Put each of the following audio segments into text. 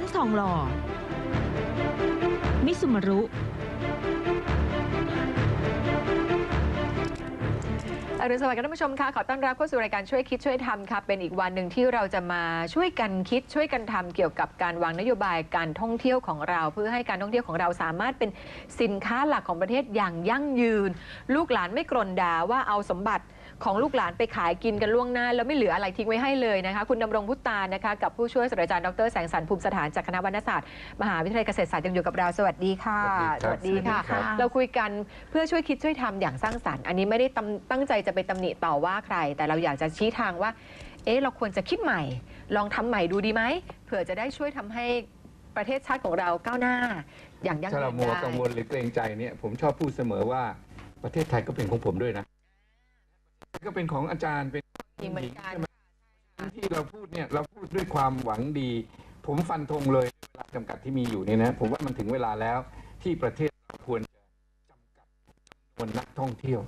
นซ์ทองหล่อ มิสุมารุอรุณสวัสดิ์ค่ะท่านผู้ชมค่ะขอต้อนรับเข้าสู่รายการช่วยคิดช่วยทำค่ะเป็นอีกวันหนึ่งที่เราจะมาช่วยกันคิดช่วยกันทำเกี่ยวกับการวางนโยบายการท่องเที่ยวของเรา เพื่อให้การท่องเที่ยวของเราสามารถเป็นสินค้าหลักของประเทศอย่างยั่งยืน ลูกหลานไม่กรนด่าว่าเอาสมบัติ ของลูกหลานไปขายกินกันล่วงหน้า แล้วไม่เหลืออะไรทิ้งไว้ให้เลยนะคะ คุณดำรงพุตตานนะคะกับผู้ช่วยศาสตราจารย์ดรแสงสรรภูมิสถานจากคณะวรรณศาสตร์ มหาวิทยาลัยเกษตรศาสตร์ยังอยู่กับเราสวัสดีค่ะ สวัสดีครับค่ะสวัสดีครับเราคุยกันเพื่อช่วยคิดช่วยทำอย่างสร้างสรรค์ อันนี้ไม่ได้ตำตั้งใจจะไปตำหนิต่อว่าใคร แต่เราอยากจะชี้ทางว่า เอ๊ะเราควรจะคิดใหม่ ลองทำใหม่ดูดีไหมเผื่อจะได้ช่วยทำให้ประเทศชาติของเราก้าวหน้า อย่างยั่งถ้ายืเรานมัวได้กังวลหรือเกรงใจเนี่ยผมชอบพูดเสมอว่าประเทศไทยก็เป็นของผมด้วยนะ ก็เป็นของอาจารย์เป็นมีเหมือนกันใช่ไหมที่เราพูดเนี่ยเราพูดด้วยความหวังดี ผมฟันธงเลยเวลาจำกัดที่มีอยู่เนี่ยนะผมว่ามันถึงเวลาแล้วที่ประเทศเราควรจะจำกัดจำนวนนักท่องเที่ยว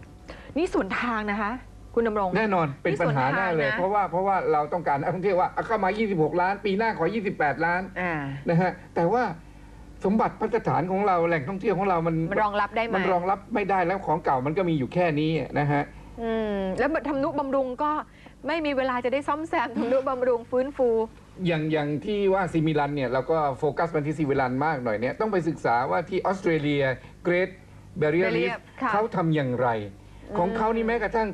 นี่ส่วนทางนะคะ คุณดำรง แน่นอนเป็นปัญหาแน่เลยนี่ส่วนทางนะเพราะว่าเพราะว่าเราต้องการนักท่องเที่ยวว่าเอาเข้ามา 26 ล้าน ปีหน้าขอ 28 ล้านอ่า นะฮะแต่ว่าสมบัติพัฒฐานของเราแหล่งท่องเที่ยวของเรามันมันรองรับได้ไหม มันรองรับไม่ได้แล้วของเก่ามันก็มีอยู่แค่นี้นะฮะ อืมแล้วทำนุบำรุงก็ไม่มีเวลาจะได้ซ่อมแซมทำนุบำรุงฟื้นฟู อย่างอย่างที่ว่าซิมิลันเนี่ยเราก็โฟกัสมาที่ซิมิลันมากหน่อยเนี่ยต้องไปศึกษาว่าที่ออสเตรเลียเกรทเบรีย Barrier รีฟค่ะ เขาทำอย่างไร ของเขานี่แม้กระทั่ง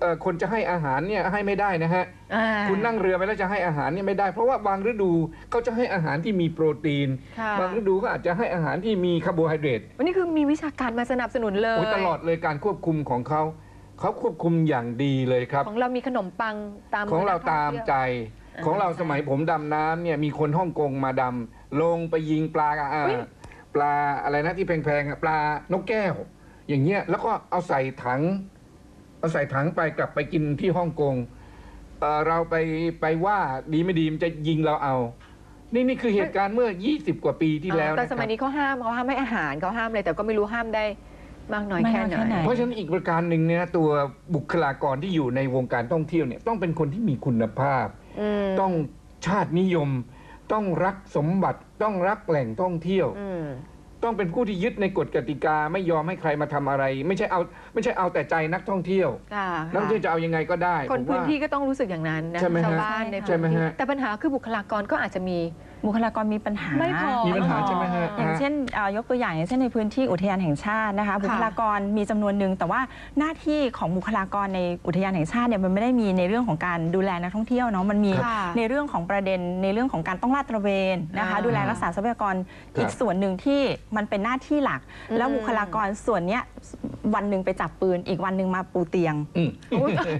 เอ่อคนจะให้อาหารเนี่ยให้ไม่ได้นะฮะ อ่า คุณนั่งเรือไปแล้วจะให้อาหารเนี่ยไม่ได้ เพราะว่าบางฤดูเขาจะให้อาหารที่มีโปรตีน ค่ะ บางฤดูก็อาจจะให้อาหารที่มีคาร์โบไฮเดรตวันนี้คือมีวิชาการมาสนับสนุนเลย โอ้ยตลอดเลยการควบคุมของเขา เขาควบคุมอย่างดีเลยครับ ของเรามีขนมปังตามของเราตามใจอ่าของเราใช่สมัยผมดำน้ำเนี่ยมีคนฮ่องกงมาดำลงไปยิงปลาอ่าอุ๊ยปลาอะไรนะที่แพงๆอะปลานกแก้ว อย่างเงี้ยแล้วก็เอาใส่ถัง เอาใส่ถังไปกลับไปกินที่ฮ่องกงเอ่อเราไปไปว่าดีไม่ดีมันจะยิงเราเอา นี่นี่คือเหตุการณ์เมื่อ 20 กว่าปีที่แล้วแต่นะคสรับมัยนี้เขาห้ามเขาห้ามให้อาหารเขาห้ามเลยแต่ก็ไม่รู้ห้ามได้ มากน้อยมากแค่น้อยไหนแค่ไหน เพราะฉะนั้นอีกประการหนึ่งเนี่ยนะตัวบุคลากรที่อยู่ในวงการท่องเที่ยวเนี่ยต้องเป็นคนที่มีคุณภาพอืมต้องชาตินิยม ต้องรักสมบัติต้องรักแหล่งท่องเที่ยวอืมต้องเป็นผู้ที่ยึดในกฎกติกาไม่ยอมให้ใครมาทำอะไร ไม่ใช่เอาไม่ใช่เอาแต่ใจนักท่องเที่ยวค่ะนักท่องเที่ยวจะเอายังไงก็ได้ คนผมพื้นว่าที่ก็ต้องรู้สึกอย่างนั้นนะใช่ไหมฮะชาวบ้านในใช่ไหมพื้นที่ฮะแต่ปัญหาคือบุคลากรก็อาจจะมี บุคลากรมีปัญหาไม่พอมีปัญหาใช่ไหมฮะอย่างเช่นเอ่อยกตัวอย่างอย่างเช่นในพื้นที่อุทยานแห่งชาตินะคะ บุคลากรมีจำนวนหนึ่งแต่ว่าหน้าที่ของบุคลากรในอุทยานแห่งชาติเนี่ยมันไม่ได้มีในเรื่องของการดูแลนักท่องเที่ยวเนาะมันมีค่ะในเรื่องของประเด็นในเรื่องของการต้องลาดตระเวนนะคะอ่าดูแลรักษาทรัพยากรครับอีกส่วนหนึ่งที่มันเป็นหน้าที่หลักอืมแล้วบุคลากรส่วนเนี้ยวันหนึ่งไปจับปืน อีกวันหนึ่งมาปูเตียงอืม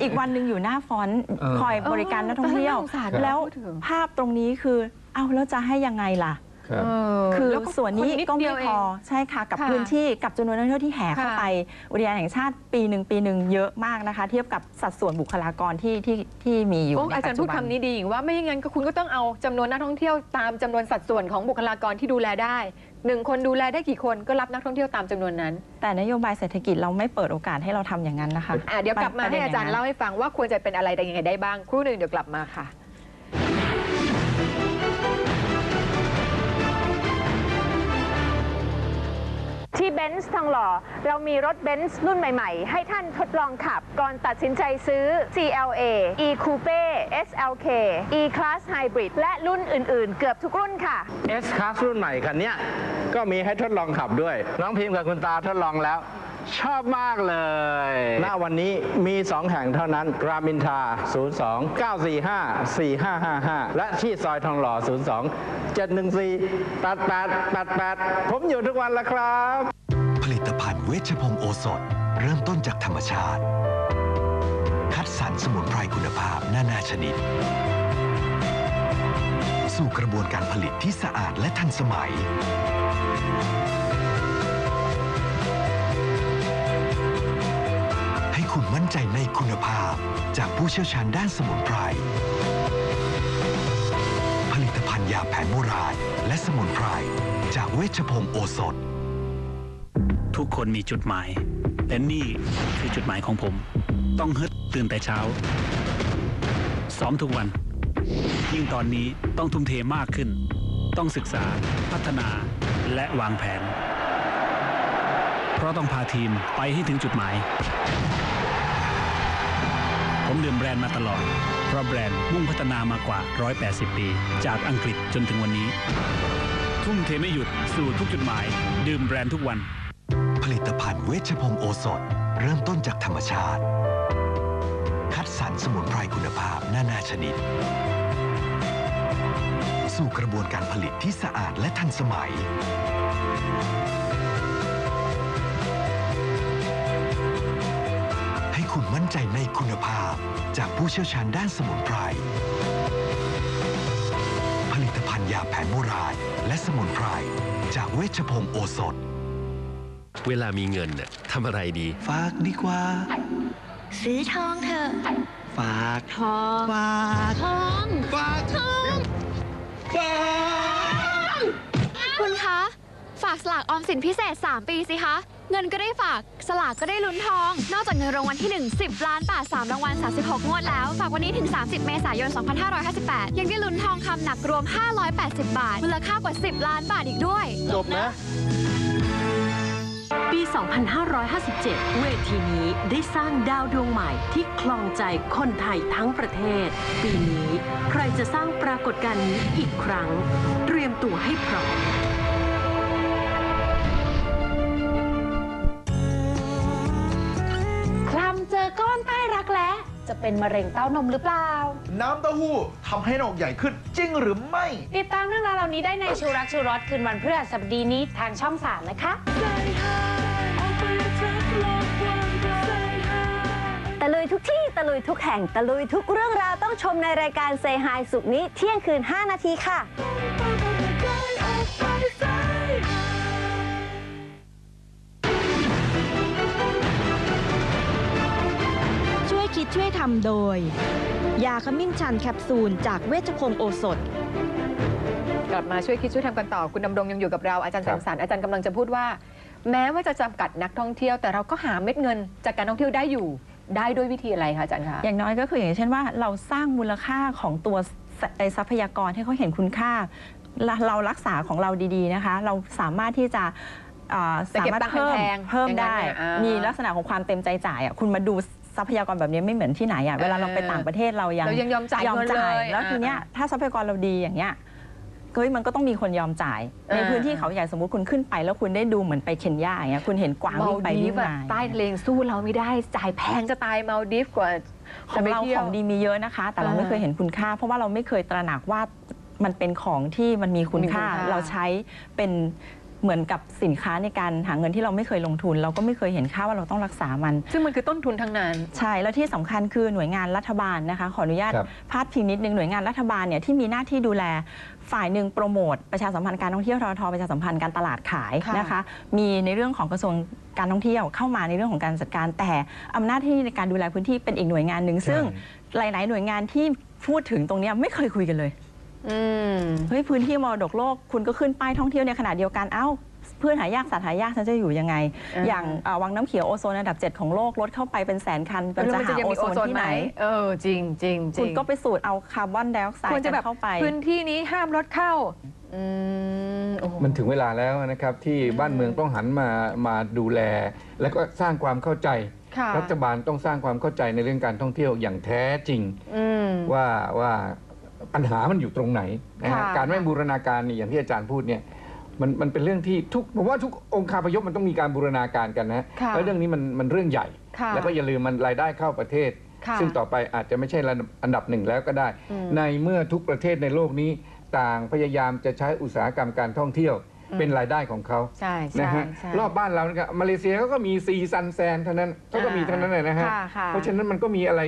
อีกวันหนึ่งอยู่หน้าฟอนต์เออคอยบริการนักท่องเที่ยวเออน่าสงสารแล้วพูดถึงภาพตรงนี้คือเอ้าแล้วจะให้ยังไงล่ะ ครับเอคือแล้วก็ส่วนนี้คดก็เดีไม่ยวเอพงอใช่ค่ะกับค่ะพื้นที่กับจำนวนนักท่องเที่ยวที่แห่เข้าค่ะ ไป อุทยานแห่งชาติปีหนึ่งปีหนึ่งเยอะมากนะคะ เทียบกับสัดส่วนบุคลากรที่ที่ที่มีอยู่โอ้ในอาจารปัจย์จุพูดบัน คำนี้ดีว่าไม่อย่างนั้นก็คุณก็ต้องเอาจำนวนนักท่องเที่ยวตามจำนวนสัดส่วนของบุคลากรที่ดูแลได้หนึ่งคนดูแลได้กี่คนก็รับนักท่องเที่ยวตามจำนวนนั้นแต่นโยบายเศรษฐกิจเราไม่เปิดโอกาสให้เราทำอย่างนั้นนะคะอะเดี๋ยวกลับมาประเด็ให้นอาจารย์งนั้นเล่าให้ฟังว่าควรจะเป็นอะไรได้ยังไงได้บ้างครู่หนึ่งเดี๋ยวกลับมาค่ะ ที่เบนซ์ทองหล่อ เรามีรถเบนซ์รุ่นใหม่ๆ ให้ท่านทดลองขับ ก่อนตัดสินใจซื้อ CLA E Coupe SLK E Class Hybrid และรุ่นอื่นๆ เกือบทุกรุ่นค่ะ S Class รุ่นใหม่คันนี้ก็มีให้ทดลองขับด้วย น้องพิมพ์กับคุณตาทดลองแล้ว ชอบมากเลยหน้าวันนี้มี 2 แห่งเท่านั้นรามอินทรา02 945 4555 และที่ซอยทองหล่อ 02 714 88 88 ผมอยู่ทุกวันละครับ ผลิตภัณฑ์เวชพงศ์โอสถ เริ่มต้นจากธรรมชาติ คัดสรรสมุนไพรคุณภาพนานาชนิด สู่กระบวนการผลิตที่สะอาดและทันสมัย ภาพ จากผู้เชี่ยวชาญด้านสมุนไพร ผลิตภัณฑ์ยาแผนโบราณ และสมุนไพร จากเวชพงศ์โอสถ ทุกคนมีจุดหมาย และนี่คือจุดหมายของผม ต้องฮึดตื่นแต่เช้า ซ้อมทุกวัน ยิ่งตอนนี้ต้องทุ่มเทมากขึ้น ต้องศึกษา พัฒนาและวางแผน เพราะต้องพาทีมไปให้ถึงจุดหมาย มดื่มแบรนด์มาตลอด เพราะแบรนด์มุ่งพัฒนามากว่า 180 ปี จากอังกฤษจนถึงวันนี้ ทุ่มเทไม่หยุดสู่ทุกจุดหมาย ดื่มแบรนด์ทุกวัน ผลิตภัณฑ์เวชภงโอสถ เริ่มต้นจากธรรมชาติ คัดสรรสมุนไพรคุณภาพนานาชนิด สู่กระบวนการผลิตที่สะอาดและทันสมัยให้คุณมั่นใจในคุณภาพ จากผู้เชี่ยวชาญด้านสมุนไพร ผลิตภัณฑ์ยาแผนโบราณและสมุนไพร จากเวชภงศ์โอสถ เวลามีเงินน่ะทำอะไรดี ฝากดีกว่า ซื้อทองเถอะ ฝาก ทอง ฝาก ทอง ฝากทองากสลากออมสินพิเศษ 3 ปีสิคะ เงินก็ได้ฝากสลากก็ได้ลุ้นทอง นอกจากเงินรางวัลที่ 1 10 ล้านบาท 3 รางวัล 36 งวดแล้ว ฝากวันนี้ถึง 30 เมษายน 2558 ยังได้ลุ้นทองคำหนักรวม 580 บาท มูลค่ากว่า 10 ล้านบาทอีกด้วย จบนะ ปี 2557 เวทีนี้ได้สร้างดาวดวงใหม่ที่คลองใจคนไทยทั้งประเทศ ปีนี้ใครจะสร้างปรากฏการณ์นี้อีกครั้ง เตรียมตัวให้พร้อม เป็นมะเร็งเต้านมหรือเปล่า น้ำเต้าหู้ทำให้หนกใหญ่ขึ้นจริงหรือไม่ ติดตามเรื่องราวเหล่านี้ได้ในชูรักชูรสคืนวันพฤหัสบดีนี้ทางช่อง 3 นะคะ ตะลุยทุกที่ตะลุยทุกแห่งตะลุยทุกเรื่องราวต้องชมในรายการเซฮายสุกร์นี้เที่ยงคืน 5 นาทีค่ะ ช่วยคิดช่วยทำโดย ยาขมิ้นชันแคปซูล จากเวชพงศ์โอสถ กลับมาช่วยคิดช่วยทำกันต่อคุณดำรงยังอยู่กับเราอาจารย์ครัแสบงสรรอาจารย์กำลังจะพูดว่า แม้ว่าจะจำกัดนักท่องเที่ยว แต่เราก็หาเม็ดเงินจากการท่องเที่ยวได้อยู่ ได้ด้วยวิธีอะไรคะอาจารย์คะอย่างน้อยก็คืออย่างเช่นว่าเราสร้างมูลค่าของตัวสไอ้ทรัพยากรให้เขาเห็นคุณค่าเราเรารักษาของเราดีๆนะคะ เราสามารถที่จะเอ่อจะสาเก็บมารถตังค์เพิ่มแพงๆเพิ่มอย่างนั้นได้ เนี่ยอ่ามีมีลักษณะของความเต็มใจจ่ายอะคุณมาดู ทรัพยากรแบบนี้ไม่เหมือนที่ไหนอะเวลาเราไปต่างประเทศเรายังเรายังยอมจ่ายยอมเงินจ่ายเลยแล้วทีเนี้ยอ่าถ้าทรัพยากรเราดีอย่างเงี้ยเฮ้ยมันก็ต้องมีคนยอมจ่าย ในอ่าพื้นที่เขาใหญ่สมมติคุณขึ้นไป แล้วคุณได้ดูเหมือนไปเคนยาอย่างเงี้ยคุณเห็นกวางเมาวิ่งไปดีวิ่ฟงอะมาใต้ทะเลสู้เราไม่ได้จ่ายแพงจะตายเมาดีฟกว่าของเราจะไปที่ยวของดีมีเยอะนะคะ แต่เราอ่าไม่เคยเห็นคุณค่า เพราะว่าเราไม่เคยตระหนักว่ามันเป็นของที่มันมีคุณค่ามีคุณค่าเราใช้เป็น เหมือนกับสินค้าในการหาเงินที่เราไม่เคยลงทุน เราก็ไม่เคยเห็นค่าว่าเราต้องรักษามัน ซึ่งมันคือต้นทุนทั้งนั้น ใช่แล้วที่สำคัญคือหน่วยงานรัฐบาลนะคะ ขออนุญาตครับพาดพิงนิดนึงหน่วยงานรัฐบาลเนี่ยที่มีหน้าที่ดูแลฝ่ายหนึ่งโปรโมทประชาสัมพันธ์การท่องเที่ยวททประชาสัมพันธ์การตลาดขายค่ะนะคะ มีในเรื่องของกระทรวงการท่องเที่ยวเข้ามาในเรื่องของการจัดการแต่อำนาจที่ในการดูแลพื้นที่เป็นอีกหน่วยงานหนึ่งซึ่งหลาย ๆ หน่วยงานที่พูดถึงตรงเนี้ยไม่เคยคุยกันเลย อืมเฮ้ยพื้นที่มรดกโลกคุณก็ขึ้นป้ายท่องเที่ยวในขณะเดียวกันเอ้าเพื่อนหายากสัตว์หายากฉันจะอยู่ยังไงอ่าอย่างเอ่อวังน้ำเขียวโอโซนอันดับ 7 ของโลกลดเข้าไปเป็นแสนคันแล้วมันจะหายังโอมีโซโอนโซนที่ไหไหมนเออจริงจริงจริคุณงก็ไปสูดเอาคาร์บอนไดออกไซด์ควรจะแบบเข้าไป พื้นที่นี้ห้ามรถเข้าอืมโอ้โห มันถึงเวลาแล้วนะครับ ที่บ้านเมืองต้องหันมามาดูแล แล้วก็สร้างความเข้าใจ ค่ะ รัฐบาลต้องสร้างความเข้าใจในเรื่องการท่องเที่ยวอย่างแท้จริง อืม ว่าว่า ปัญหามันอยู่ตรงไหนนะฮะค่ะ การไม่บูรณาการนี่อย่างที่อาจารย์พูดเนี่ยมันมันเป็นเรื่องที่ทุกผมว่าทุกองค์คาพยพมันต้องมีการบูรณาการกันนะค่ะแล้วเรื่องนี้มันมันเรื่องใหญ่ ค่ะแล้วก็อย่าลืมมันรายได้เข้าประเทศ ค่ะซึ่งต่อไปอาจจะไม่ใช่ระดับอันดับหนึ่งแล้วก็ได้ อืมในเมื่อทุกประเทศในโลกนี้ต่างพยายามจะใช้อุตสาหกรรมการท่องเที่ยวเป็นรายได้ของเขา ใช่นะใช่ฮะใช่ รอบบ้านเราเนี่ยมาเลเซียเขาก็มีซีซันแซนเท่านั้นเขาก็มีเท่านั้นเลยนะฮะค่ะค่ะเพราะฉะนั้นมันก็มีอะไร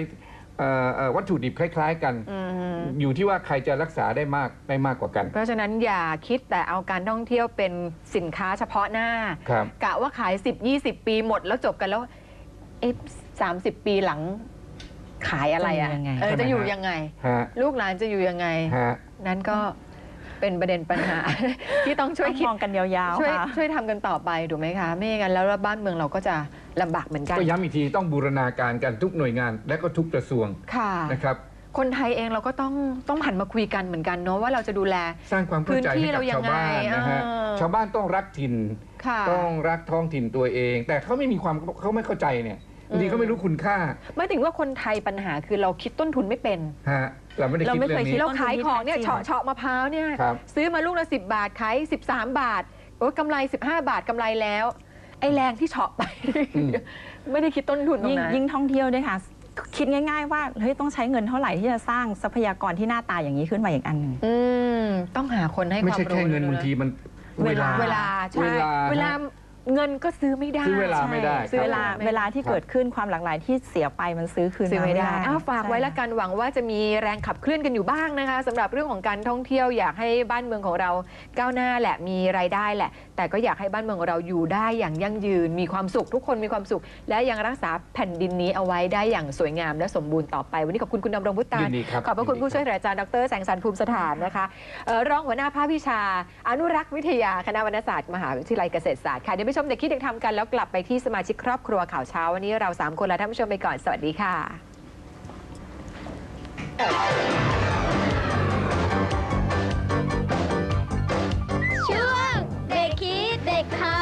เอ่อเอ่อวัตถุดิบคล้าย ๆ กัน อืมอยู่ที่ว่าใครจะรักษาได้มากได้มากกว่ากัน เพราะฉะนั้นอย่าคิดแต่เอาการท่องเที่ยวเป็นสินค้าเฉพาะหน้า ครับ กะว่าขาย 10 20 ปีหมดแล้วจบกันแล้วเอ๊ะสามสิบปีหลังขายอะไรอะจะอยู่ยังไง เออใช่ไหมจะอยู่ฮะยังไง ฮะลูกหลานจะอยู่ยังไง ฮะ นั้นก็เป็นประเด็นปัญหา ที่ต้องช่วยต้องคิดมองกันยาวช่วยๆค่ะ ช่วยทำกันต่อไปถูกไหมคะ ไม่อย่างนั้นแล้วบ้านเมืองเราก็จะ ลำบากเหมือนกัน ก็ย้ำอีกทีต้องบูรณาการกันทุกหน่วยงาน และก็ทุกกระทรวงค่ะนะครับคนไทยเองเราก็ต้องต้องหันมาคุยกันเหมือนกันเนาะว่าเราจะดูแล สร้างความเข้าใจพื้นที่ให้กับเรายัชางวไงบ้านนะฮะเออชาวบ้านต้องรักถิ่นค่ะต้องรักท้องถิ่นตัวเอง แต่เขาไม่มีความเขาไม่เข้าใจเนี่ยบางทีอืมเขาไม่รู้คุณค่า ไม่ถึงว่าคนไทยปัญหาคือเราคิดต้นทุนไม่เป็นฮะเราไม่ได้เราคิดไม่เรื่เคอยงคิดนี้เราขายของเนี่ยต้นทุนที่เฉาะแท้จริงเฉาะมะพร้าวเนี่ยครับซื้อมาลูกละ10บาทขาย13บาทโอ้ยกำไร15บาทกำไรแล้ว ไอ้แรงที่เฉาะไปอืมไม่ได้คิดต้นทุนตรงยิ่งนั้น ยิ่งท่องเที่ยวด้วยค่ะ คิดง่าย ๆ ว่าเฮ้ยต้องใช้เงินเท่าไหร่ที่จะสร้างทรัพยากรที่หน้าตาอย่างนี้ขึ้นมาอีกอันหนึ่ง อืม ต้องหาคนให้ไม่ความใช่รู้แค่เงินด้วยะบางทีมันเวลา เวลา ใช่ เวลา เวลา เงินก็ซื้อไม่ได้ ซื้อเวลาไม่ได้ซื้อเวเวลาลาไม่ได้เวลาที่เกิดขึ้นความหลากหลายที่เสียไปมันซื้อคืนซื้อมาไม่ไม่ได้ได้ อ้าวฝากไว้ใช่ละกันหวังว่าจะมีแรงขับเคลื่อนกันอยู่บ้างนะคะสำหรับเรื่องของการท่องเที่ยวอยากให้บ้านเมืองของเราก้าวหน้าแหละมีรายได้แหละ แต่ก็อยากให้บ้านเมืองของเราอยู่ได้อย่างยั่งยืน มีความสุขทุกคนมีความสุข และยังรักษาแผ่นดินนี้เอาไว้ได้อย่างสวยงามและสมบูรณ์ต่อไป วันนี้ขอบคุณคุณดำรงพุตายินนดีครับขอบพระคุณยินดีผู้ช่วยศาสตราจารย์ดรแสงสรรภูมิสถานนะคะเอ่อรองหัวหน้าภาควิชา อนุรักษ์วิทยาคณะวรรณศาสตร์มหาวิทยาลัยเกษตรศาสตร์ค่ะเดี๋ยวไปชมเด็กคิดเด็กทำกันแล้วกลับไปที่สมาชิกครอบครัวข่าวเช้า วันนี้เราสามคนลาท่านผู้ชมไปก่อน สวัสดีค่ะช่วงเด็กคิดเด็กทำ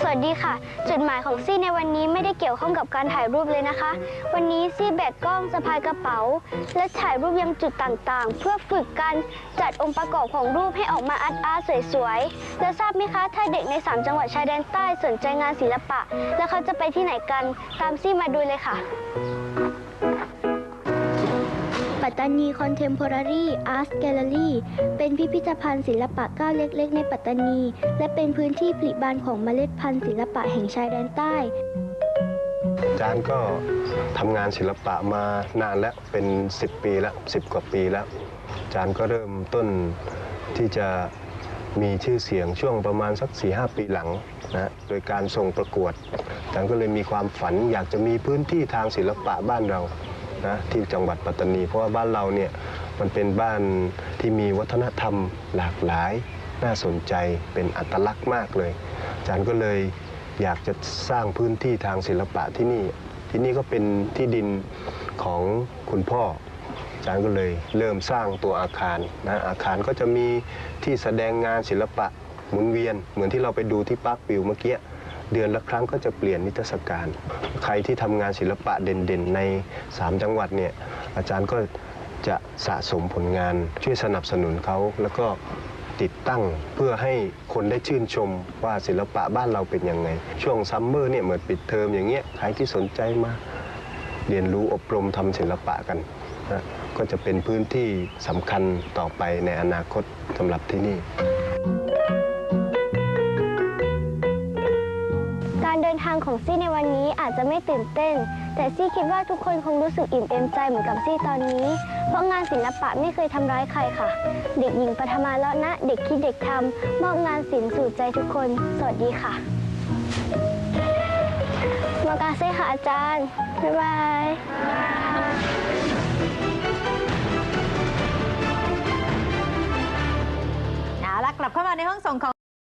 สวัสดีค่ะ จุดหมายของซี่ในวันนี้ไม่ได้เกี่ยวข้องกับการถ่ายรูปเลยนะคะ วันนี้ซี่แบกกล้องสะพายกระเป๋า และถ่ายรูปยังจุดต่างๆ เพื่อฝึกการจัดองค์ประกอบของรูปให้ออกมาอาร์ตอาร์สวยๆ แล้วทราบไหมคะ ถ้าเด็กใน 3 จังหวัดชายแดนใต้สนใจงานศิลปะ แล้วเขาจะไปที่ไหนกัน ตามซี่มาดูเลยค่ะ ปัตตานีคอนเทม p o ร a รีอาร์ตแกลเลอรี่เป็นพิพิธภัณฑ์ศิลปะก้าวเล็กๆ ในปัตตานี และเป็นพื้นที่ผลิบานของเมล็ดพันธุ์ศิลปะแห่งชายแดนใต้จารย์ก็ทำงานศิลปะมานานแล้วเป็น 10 ปีแล้ว 10 กว่าปีแล้วจารย์ก็เริ่มต้นที่จะมีชื่อเสียงช่วงประมาณสัก4-5ปีหลังนะโดยการส่งประกวดจารย์ก็เลยมีความฝันอยากจะมีพื้นที่ทางศิลปะบ้านเรา นะที่จังหวัดปัตตานี เพราะว่าบ้านเราเนี่ยมันเป็นบ้านที่มีวัฒนธรรมหลากหลาย น่าสนใจเป็นอัตลักษณ์มากเลย อาจารย์ก็เลยอยากจะสร้างพื้นที่ทางศิลปะที่นี่ ที่นี่ก็เป็นที่ดินของคุณพ่ออาจารย์ก็เลยเริ่มสร้างตัวอาคารนะอาคารก็จะมีที่แสดงงานศิลปะหมุนเวียน เหมือนที่เราไปดูที่ปาร์ควิวเมื่อกี้ เดือนละครั้งก็จะเปลี่ยนนิทรรศการใครที่ทำงานศิลปะเด่นๆใน3จังหวัดเนี่ยอาจารย์ก็จะสะสมผลงานช่วยสนับสนุนเขาแล้วก็ติดตั้งเพื่อให้คนได้ชื่นชมว่าศิลปะบ้านเราเป็นยังไง ช่วงซัมเมอร์เนี่ยเหมือนปิดเทอมอย่างเงี้ยใครที่สนใจมาเรียนรู้อบรมทำศิลปะกันนะก็จะเป็นพื้นที่สำคัญต่อไปในอนาคตสำหรับที่นี่านทางของซี่ในวันนี้อาจจะไม่ตื่นเต้น แต่ซี่คิดว่าทุกคนคงรู้สึกอิ่มเอมใจเหมือนกับซี่ตอนนี้ เพราะงานศิลปะไม่เคยทำร้ายใครค่ะ เด็กหญิงปฐมาเลาะนะ เด็กคิดเด็กทำมอบงานศิลป์สู่ใจทุกคน สวัสดีค่ะมากาเซ่ค่ะอาจารย์ บ๊ายบายเอาละกลับเข้ามาในห้องส่งของ